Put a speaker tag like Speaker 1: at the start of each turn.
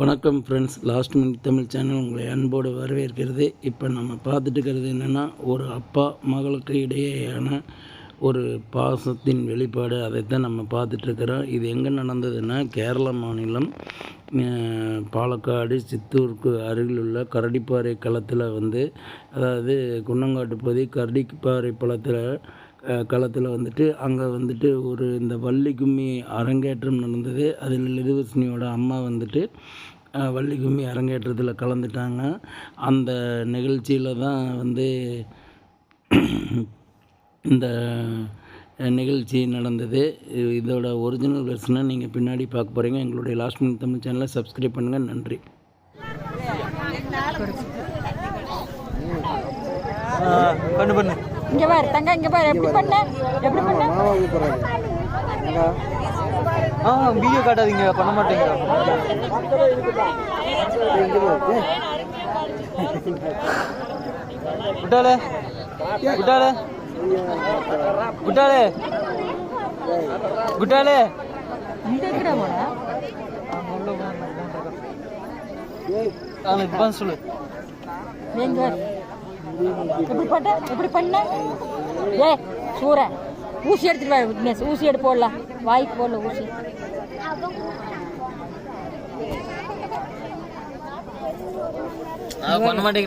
Speaker 1: வணக்கம் friends last minute Tamil channel உங்களை அன்போடு வரவேற்கிறது. இப்போ நம்ம பார்த்துட்டு இருக்கிறது என்னென்னா ஒரு அப்பா மகளுக்கு இடையேயான ஒரு பாசத்தின் வெளிப்பாடு. அதைத்தான் நம்ம பார்த்துட்ருக்குறோம் இது எங்கே நடந்ததுன்னா கேரள மாநிலம் பாலக்காடு சித்தூருக்கு அருகில் உள்ள கரடிப்பாறை களத்தில் வந்து அதாவது குன்னங்காட்டு பகுதி கரடிப்பாறை பழத்தில் களத்தில் வந்துட்டு அங்கே வந்துட்டு ஒரு இந்த வள்ளி கும்மி அரங்கேற்றம் நடந்தது. அதில் லிதுவஸ்னியோட அம்மா வந்துட்டு வள்ளி கும்மி அரங்கேற்றத்தில் கலந்துட்டாங்க. அந்த நிகழ்ச்சியில் தான் வந்து இந்த நிகழ்ச்சி நடந்தது. இதோட ஒரிஜினல் வெர்ஷனை நீங்கள் பின்னாடி பார்க்க போகிறீங்க எங்களுடைய லாஸ்ட் மினிட் தமிழ் சேனலை சப்ஸ்கிரைப் பண்ணுங்கள் நன்றி.
Speaker 2: பண்ணு பண்ணு.
Speaker 3: இங்க பாரு தங்க இங்க பாரு எப்படி பண்ண? எப்படி பண்ண?
Speaker 2: ஆ வீடியோ காட்டாதீங்க பண்ண மாட்டேங்க. விட்டாலே விட்டாலே விட்டாலே விட்டாலே.
Speaker 3: இந்த
Speaker 2: இப்போ சொல்லு.
Speaker 3: நீங்க பாரு. எப்படி பண்ண. எப்படி பண்ண ஏ சூற. ஊசி எடுத்துட்டு வா விக்னேஷ் ஊசி எடுத்து போடலாம். வாய்க்கு போடல ஊசி.
Speaker 2: பண்ண மாட்டேங்கிறேன்.